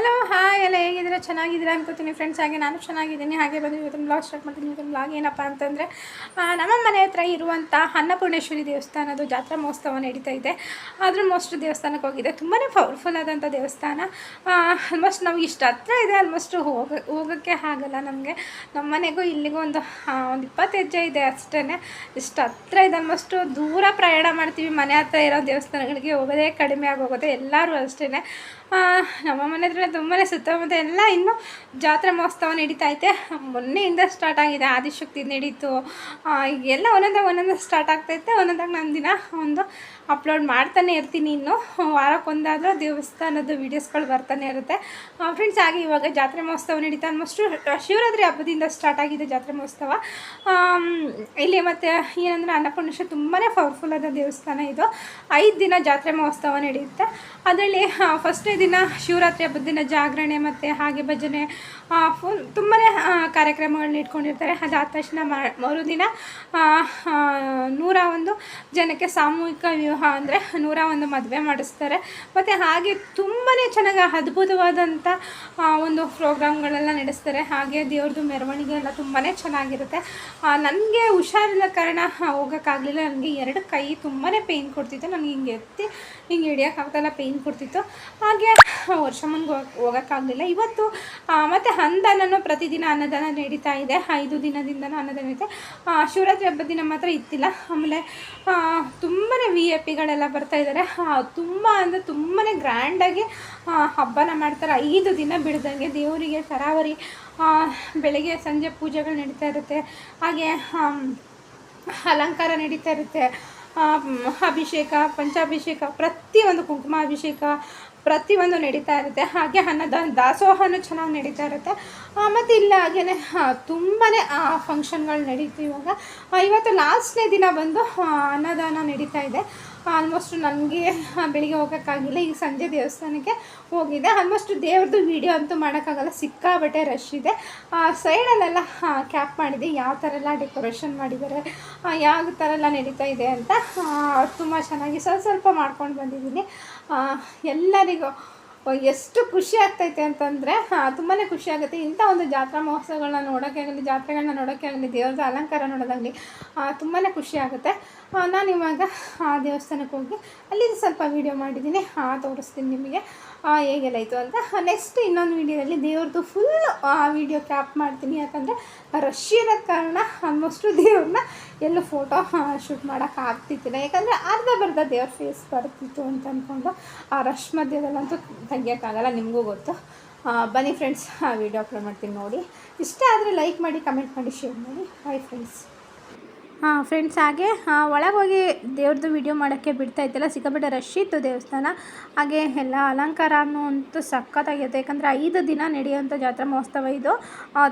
Hello, hi ಎಲ್ಲ ಹೇಗಿದ್ದೀರಾ? ಚೆನ್ನಾಗಿದ್ದೀರಾ ಅನ್ಕೋತೀನಿ ಫ್ರೆಂಡ್ಸ್ ಹಾಗೆ ನಾನು ಚೆನ್ನಾಗಿದ್ದೀನಿ. ಹಾಗೆ ಬಂದು ಇವತ್ತು ಬ್ಲಾಗ್ ಸ್ಟಾರ್ಟ್ ಮಾಡ್ತೀನಿ. ಇವತ್ತಿನ ಬ್ಲಾಗ್ ಏನಪ್ಪ ಅಂತಂದರೆ ನಮ್ಮ ಮನೆ ಹತ್ರ ಇರುವಂಥ ಅನ್ನಪೂರ್ಣೇಶ್ವರಿ ದೇವಸ್ಥಾನದ ಜಾತ್ರಾ ಮಹೋತ್ಸವ ನಡೀತಾ ಇದೆ. ಆದರೂ ಮೋಸ್ಟ್ ದೇವಸ್ಥಾನಕ್ಕೆ ಹೋಗಿದೆ ತುಂಬಾ ಪವರ್ಫುಲ್ ಆದಂಥ ದೇವಸ್ಥಾನ. ಆಲ್ಮೋಸ್ಟ್ ನಮ್ಗೆ ಇಷ್ಟು ಹತ್ರ ಇದೆ. ಆಲ್ಮೋಸ್ಟ್ ಹೋಗ, ಹೋಗೋಕ್ಕೆ ಆಗಲ್ಲ ನಮಗೆ. ನಮ್ಮ ಮನೆಗೂ ಇಲ್ಲಿಗೂ ಒಂದು ಒಂದು ಇಪ್ಪತ್ತು ಹೆಜ್ಜೆ ಇದೆ ಅಷ್ಟೇ ಇಷ್ಟು ಹತ್ರ ಇದೆ. ಆಲ್ಮೋಸ್ಟು ದೂರ ಪ್ರಯಾಣ ಮಾಡ್ತೀವಿ. ಮನೆ ಹತ್ರ ಇರೋ ದೇವಸ್ಥಾನಗಳಿಗೆ ಹೋಗೋದೇ ಕಡಿಮೆ ಆಗೋಗುತ್ತೆ ಎಲ್ಲರೂ ಅಷ್ಟೇ ನಮ್ಮ ಮನೆ ಹತ್ರ ತುಂಬಾ ಸುತ್ತಮುತ್ತ ಎಲ್ಲ ಇನ್ನೂ ಜಾತ್ರಾ ಮಹೋತ್ಸವ ನಡೀತಾ ಐತೆ. ಮೊನ್ನೆಯಿಂದ ಸ್ಟಾರ್ಟ್ ಆಗಿದೆ. ಆದಿಶಕ್ತಿ ನಡೀತು. ಎಲ್ಲ ಒಂದೊಂದಾಗ ಒಂದೊಂದು ಸ್ಟಾರ್ಟ್ ಆಗ್ತೈತೆ ಒಂದೊಂದಾಗ ನಾನು ದಿನ ಒಂದು ಅಪ್ಲೋಡ್ ಮಾಡ್ತಾನೆ ಇರ್ತೀನಿ ಇನ್ನು. ವಾರಕ್ಕೊಂದಾದರೂ ದೇವಸ್ಥಾನದ ವೀಡಿಯೋಸ್ಗಳು ಬರ್ತಾನೆ ಇರುತ್ತೆ. ಫ್ರೆಂಡ್ಸ್ ಹಾಗೆ ಇವಾಗ ಜಾತ್ರೆ ಮಹೋತ್ಸವ ನಡೀತಾ ಆಲ್ಮೋಸ್ಟು ಶಿವರಾತ್ರಿ ಹಬ್ಬದಿಂದ ಸ್ಟಾರ್ಟ್ ಆಗಿದೆ ಜಾತ್ರೆ ಮಹೋತ್ಸವ. ಇಲ್ಲಿ ಮತ್ತು ಏನಂದರೆ ಅನ್ನಪೂರ್ಣೇಶ್ವರ ತುಂಬಾ ಪವರ್ಫುಲ್ ಆದ ದೇವಸ್ಥಾನ ಇದು. ಐದು ದಿನ ಜಾತ್ರೆ ಮಹೋತ್ಸವ ನಡೆಯುತ್ತೆ. ಅದರಲ್ಲಿ ಫಸ್ಟ್ನೇ ದಿನ ಶಿವರಾತ್ರಿ ಹಬ್ಬದ ದಿನ ಜಾಗರಣೆ ಮತ್ತು ಹಾಗೆ ಭಜನೆ ಫುಲ್ ತುಂಬಾ ಕಾರ್ಯಕ್ರಮಗಳನ್ನ ಇಟ್ಕೊಂಡಿರ್ತಾರೆ. ಅದಾದ ತಕ್ಷಣ ಮರುದಿನ ನೂರ ಒಂದು ಜನಕ್ಕೆ ಸಾಮೂಹಿಕ ವಿವಾಹ ಅಂದರೆ ನೂರ ಒಂದು ಮದುವೆ ಮಾಡಿಸ್ತಾರೆ. ಮತ್ತು ಹಾಗೆ ತುಂಬಾ ಚೆನ್ನಾಗಿ ಅದ್ಭುತವಾದಂಥ ಒಂದು ಪ್ರೋಗ್ರಾಮ್ಗಳೆಲ್ಲ ನಡೆಸ್ತಾರೆ. ಹಾಗೆ ದೇವ್ರದ್ದು ಮೆರವಣಿಗೆ ಎಲ್ಲ ತುಂಬಾ ಚೆನ್ನಾಗಿರುತ್ತೆ. ನನಗೆ ಹುಷಾರಿಲ್ಲ ಕಾರಣ ಹೋಗೋಕ್ಕಾಗಲಿಲ್ಲ. ನನಗೆ ಎರಡು ಕೈ ತುಂಬಾ ಪೇಯ್ನ್ ಕೊಡ್ತಿತ್ತು. ನನಗೆ ಹಿಂಗೆ ಎತ್ತಿ, ಹಿಂಗೆ ಹಿಡಿಯೋಕ್ಕಾಗ್ತಲ್ಲ ಪೇಯ್ನ್ ಕೊಡ್ತಿತ್ತು. ಹಾಗೆ ವರ್ಷ ಮುಂದೆ ಹೋಗೋಕ್ಕಾಗಲಿಲ್ಲ. ಇವತ್ತು ಮತ್ತು ಅನ್ನದಾನನೂ ಪ್ರತಿದಿನ ಅನ್ನದಾನ ನಡೀತಾ ಇದೆ. ಐದು ದಿನದಿಂದನೂ ಅನ್ನದಾನ ಇದೆ. ಶಿವರಾತ್ರಿ ಹಬ್ಬದ ದಿನ ಮಾತ್ರ ಇತ್ತಿಲ್ಲ. ಆಮೇಲೆ ತುಂಬಾ ವಿ ಎ ಪಿಗಳೆಲ್ಲ ಬರ್ತಾ ಇದ್ದಾರೆ ತುಂಬ ಅಂದರೆ ತುಂಬಾ ಗ್ರ್ಯಾಂಡಾಗಿ ಹಬ್ಬನ ಮಾಡ್ತಾರೆ. ಐದು ದಿನ ಬಿಡ್ದಂಗೆ ದೇವರಿಗೆ ತರಾವರಿ ಬೆಳಗ್ಗೆ ಸಂಜೆ ಪೂಜೆಗಳು ನಡೀತಾ ಇರುತ್ತೆ. ಹಾಗೆ ಅಲಂಕಾರ ನಡೀತಾ ಇರುತ್ತೆ. ಅಭಿಷೇಕ ಪಂಚಾಭಿಷೇಕ ಪ್ರತಿಯೊಂದು ಕುಂಕುಮಾಭಿಷೇಕ ಪ್ರತಿಯೊಂದು ನಡೀತಾ ಇರುತ್ತೆ. ಹಾಗೆ ಅನ್ನದಾನ ದಾಸೋಹನೂ ಚೆನ್ನಾಗಿ ನಡೀತಾ ಇರುತ್ತೆ. ಮತ್ತು ಇಲ್ಲ ಹಾಗೆಯೇ ತುಂಬಾ ಫಂಕ್ಷನ್ಗಳು ನಡೀತು ಇವಾಗ ಆ, ಇವತ್ತು ಲಾಸ್ಟ್ನೇ ದಿನ ಬಂದು ಅನ್ನದಾನ ನಡೀತಾ ಇದೆ. ಆಲ್ಮೋಸ್ಟ್ ನನಗೆ ಬೆಳಿಗ್ಗೆ ಹೋಗೋಕ್ಕಾಗಿಲ್ಲ, ಈಗ ಸಂಜೆ ದೇವಸ್ಥಾನಕ್ಕೆ ಹೋಗಿದೆ ಆಲ್ಮೋಸ್ಟ್ ದೇವ್ರದ್ದು ವೀಡಿಯೋ ಅಂತೂ ಮಾಡೋಕ್ಕಾಗಲ್ಲ ಸಿಕ್ಕಾಬಟ್ಟೆ ರಶ್ ಇದೆ. ಸೈಡಲ್ಲೆಲ್ಲ ಕ್ಯಾಪ್ ಮಾಡಿದೆ. ಯಾವ ಥರ ಎಲ್ಲ ಡೆಕೋರೇಷನ್ ಮಾಡಿದ್ದಾರೆ ಯಾವ ಥರ ಎಲ್ಲ ನಡೀತಾ ಇದೆ ಅಂತ ತುಂಬ ಚೆನ್ನಾಗಿ ಸ್ವಲ್ಪ ಸ್ವಲ್ಪ ಮಾಡ್ಕೊಂಡು ಬಂದಿದ್ದೀನಿ. ಎಲ್ಲರಿಗೂ ಎಷ್ಟು ಖುಷಿ ಆಗ್ತೈತೆ ಅಂತಂದರೆ ತುಂಬಾ ಖುಷಿ ಆಗುತ್ತೆ. ಇಂಥ ಒಂದು ಜಾತ್ರಾ ಮಹೋತ್ಸವಗಳನ್ನ ನೋಡೋಕ್ಕೆ ಆಗಲಿ ಜಾತ್ರೆಗಳನ್ನ ನೋಡೋಕ್ಕೆ ಆಗಲಿ, ದೇವ್ರದ ಅಲಂಕಾರ ನೋಡೋದಾಗಲಿ ತುಂಬಾ ಖುಷಿ ಆಗುತ್ತೆ. ನಾನು ಇವಾಗ ಆ ದೇವಸ್ಥಾನಕ್ಕೆ ಹೋಗಿ ಅಲ್ಲಿ ಸ್ವಲ್ಪ ವೀಡಿಯೋ ಮಾಡಿದ್ದೀನಿ. ತೋರಿಸ್ತೀನಿ ನಿಮಗೆ. ಹೇಗೆಲ್ಲ ಇತ್ತು ಅಂತ. ನೆಕ್ಸ್ಟ್ ಇನ್ನೊಂದು ವೀಡಿಯೋದಲ್ಲಿ ದೇವ್ರದ್ದು ಫುಲ್ ಆ ವಿಡಿಯೋ ಕ್ಯಾಪ್ ಮಾಡ್ತೀನಿ. ಯಾಕಂದರೆ ರಶ್ ಕಾರಣ ಆಲ್ಮೋಸ್ಟು ದೇವ್ರನ್ನ ಎಲ್ಲೂ ಫೋಟೋ ಶೂಟ್ ಮಾಡೋಕೆ ಆಗ್ತಿತ್ತಿಲ್ಲ ಯಾಕಂದರೆ ಅರ್ಧ ಬರ್ಧ ದೇವ್ರ ಫೇಸ್ ಬರ್ತಿತ್ತು ಅಂತ ಅಂದ್ಕೊಂಡು ಆ ರಶ್ ಮಧ್ಯದಲ್ಲಂತೂ ತೆಗಿಯೋಕ್ಕಾಗಲ್ಲ, ನಿಮಗೂ ಗೊತ್ತು. ಬನ್ನಿ ಫ್ರೆಂಡ್ಸ್ ಆ ವಿಡಿಯೋ ಅಪ್ಲೋಡ್ ಮಾಡ್ತೀನಿ ನೋಡಿ. ಇಷ್ಟ ಆದರೆ ಲೈಕ್ ಮಾಡಿ ಕಮೆಂಟ್ ಮಾಡಿ ಶೇರ್ ಮಾಡಿ. ಬಾಯ್ ಫ್ರೆಂಡ್ಸ್ ಹಾಂ ಫ್ರೆಂಡ್ಸ್ ಹಾಗೆ ಒಳಗೆ ಹೋಗಿ ದೇವ್ರದ್ದು ವಿಡಿಯೋ ಮಾಡೋಕ್ಕೆ ಬಿಡ್ತಾ ಇತ್ತಲ್ಲ ಸಿಕ್ಕಾಪಟ್ಟೆ ರಶ್ ಇತ್ತು ದೇವಸ್ಥಾನ. ಹಾಗೆ ಎಲ್ಲ ಅಲಂಕಾರನೂ ಅಂತೂ ಸಖತ್ತಾಗಿರುತ್ತೆ ಯಾಕಂದರೆ ಐದು ದಿನ ನಡೆಯುವಂಥ ಜಾತ್ರಾ ಮಹೋತ್ಸವ ಇದು.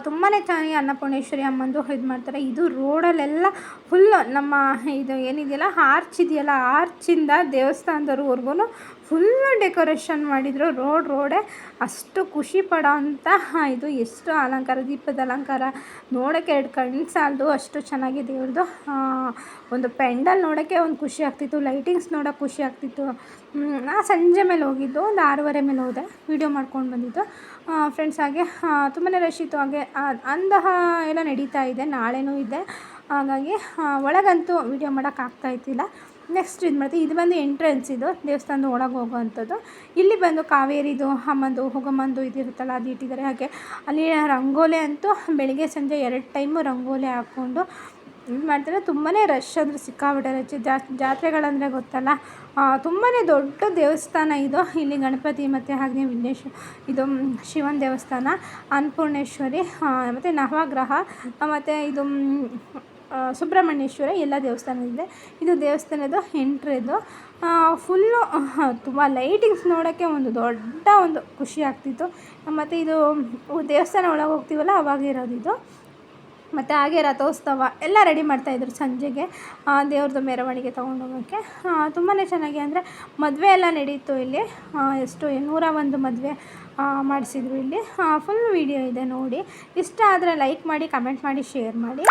ತುಂಬಾ ಚೆನ್ನಾಗಿ ಅನ್ನಪೂರ್ಣೇಶ್ವರಿ ಅಮ್ಮಂದು ಇದು ಮಾಡ್ತಾರೆ. ಇದು ರೋಡಲ್ಲೆಲ್ಲ ಫುಲ್ಲು ನಮ್ಮ ಇದು ಏನಿದೆಯಲ್ಲ ಆರ್ಚ್ ಇದೆಯಲ್ಲ ಆರ್ಚಿಂದ ದೇವಸ್ಥಾನದವರೆಗೂ ಫುಲ್ಲು ಡೆಕೋರೇಷನ್ ಮಾಡಿದರು. ರೋಡ್ ರೋಡೇ ಅಷ್ಟು ಖುಷಿ ಪಡೋ ಇದು ಎಷ್ಟು ಅಲಂಕಾರ, ದೀಪದ ಅಲಂಕಾರ. ನೋಡೋಕ್ಕೆ ಎರಡು ಕಣ್ಣು ಸಾಲದು, ಅಷ್ಟು ಚೆನ್ನಾಗಿ ದೇವ್ರದ್ದು ಒಂದು ಪೆಂಡಲ್ ನೋಡೋಕ್ಕೆ ಒಂದು ಖುಷಿ ಆಗ್ತಿತ್ತು ಲೈಟಿಂಗ್ಸ್ ನೋಡೋಕೆ ಖುಷಿ ಆಗ್ತಿತ್ತು. ನಾ ಸಂಜೆ ಮೇಲೆ ಹೋಗಿದ್ದು ಒಂದು ಆರೂವರೆ ಮೇಲೆ ಹೋದೆ ವೀಡಿಯೋ ಮಾಡ್ಕೊಂಡು ಬಂದಿದ್ದು. ಫ್ರೆಂಡ್ಸ್ ಹಾಗೆ ತುಂಬಾ ರಶ್ ಇತ್ತು. ಹಾಗೆ ಅಂತಹ ಎಲ್ಲ ನಡೀತಾ ಇದೆ ನಾಳೆನೂ ಇದೆ. ಹಾಗಾಗಿ ಆ, ಒಳಗಂತೂ ವೀಡಿಯೋ ಮಾಡೋಕ್ಕಾಗ್ತಾ ಇದ್ದಿಲ್ಲ. ನೆಕ್ಸ್ಟ್ ಇದು ಮಾಡ್ತೀವಿ ಇದು ಬಂದು ಎಂಟ್ರೆನ್ಸ್ ಇದು ದೇವಸ್ಥಾನದ ಒಳಗೆ ಹೋಗೋವಂಥದ್ದು. ಇಲ್ಲಿ ಬಂದು ಕಾವೇರಿದು ಅಮ್ಮಂದು ಹೋಗಮ್ಮಂದು ಇದಿರುತ್ತಲ್ಲ ಅದು ಇಟ್ಟಿದ್ದಾರೆ. ಹಾಗೆ ಅಲ್ಲಿ ರಂಗೋಲಿ ಅಂತೂ ಬೆಳಿಗ್ಗೆ ಸಂಜೆ ಎರಡು ಟೈಮು ರಂಗೋಲಿ ಹಾಕ್ಕೊಂಡು ಇದು ಮಾಡ್ತಾರೆ ತುಂಬಾ ರಶ್ ಅಂದರೆ ಸಿಕ್ಕಾಬಿಟ್ಟೆ ರಶ್ ಜಾತ್ರೆಗಳಂದರೆ ಗೊತ್ತಲ್ಲ? ತುಂಬಾ ದೊಡ್ಡ ದೇವಸ್ಥಾನ ಇದು. ಇಲ್ಲಿ ಗಣಪತಿ ಮತ್ತು ಹಾಗೆ ವಿಘ್ನೇಶ್, ಇದು ಶಿವನ ದೇವಸ್ಥಾನ, ಅನ್ನಪೂರ್ಣೇಶ್ವರಿ ಮತ್ತು ನವಗ್ರಹ ಮತ್ತು ಇದು ಸುಬ್ರಹ್ಮಣ್ಯೇಶ್ವರ ಎಲ್ಲ ದೇವಸ್ಥಾನ ಇದೆ ಇದು. ದೇವಸ್ಥಾನದ ಎಂಟ್ರಿದು ಫುಲ್ಲು ತುಂಬ ಲೈಟಿಂಗ್ಸ್ ನೋಡೋಕ್ಕೆ ಒಂದು ದೊಡ್ಡ ಒಂದು ಖುಷಿ ಆಗ್ತಿತ್ತು. ಮತ್ತು ಇದು ದೇವಸ್ಥಾನ ಒಳಗೆ ಹೋಗ್ತೀವಲ್ಲ, ಅವಾಗ ಇರೋದು ಮತ್ತು ಹಾಗೆ ರಥೋತ್ಸವ ಎಲ್ಲ ರೆಡಿ ಮಾಡ್ತಾಯಿದ್ರು ಸಂಜೆಗೆ. ದೇವ್ರದ್ದು ಮೆರವಣಿಗೆ ತೊಗೊಂಡೋಗೋಕ್ಕೆ ತುಂಬಾ ಚೆನ್ನಾಗಿ ಅಂದರೆ ಮದುವೆ ಎಲ್ಲ ನಡೀತು ಇಲ್ಲಿ. ಎಷ್ಟು, ನೂರ ಒಂದು ಮದುವೆ ಮಾಡಿಸಿದ್ರು ಇಲ್ಲಿ. ಫುಲ್ ವೀಡಿಯೋ ಇದೆ ನೋಡಿ. ಇಷ್ಟ ಆದರೆ ಲೈಕ್ ಮಾಡಿ ಕಮೆಂಟ್ ಮಾಡಿ ಶೇರ್ ಮಾಡಿ.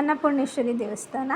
ಅನ್ನಪೂರ್ಣೇಶ್ವರಿ ದೇವಸ್ಥಾನ.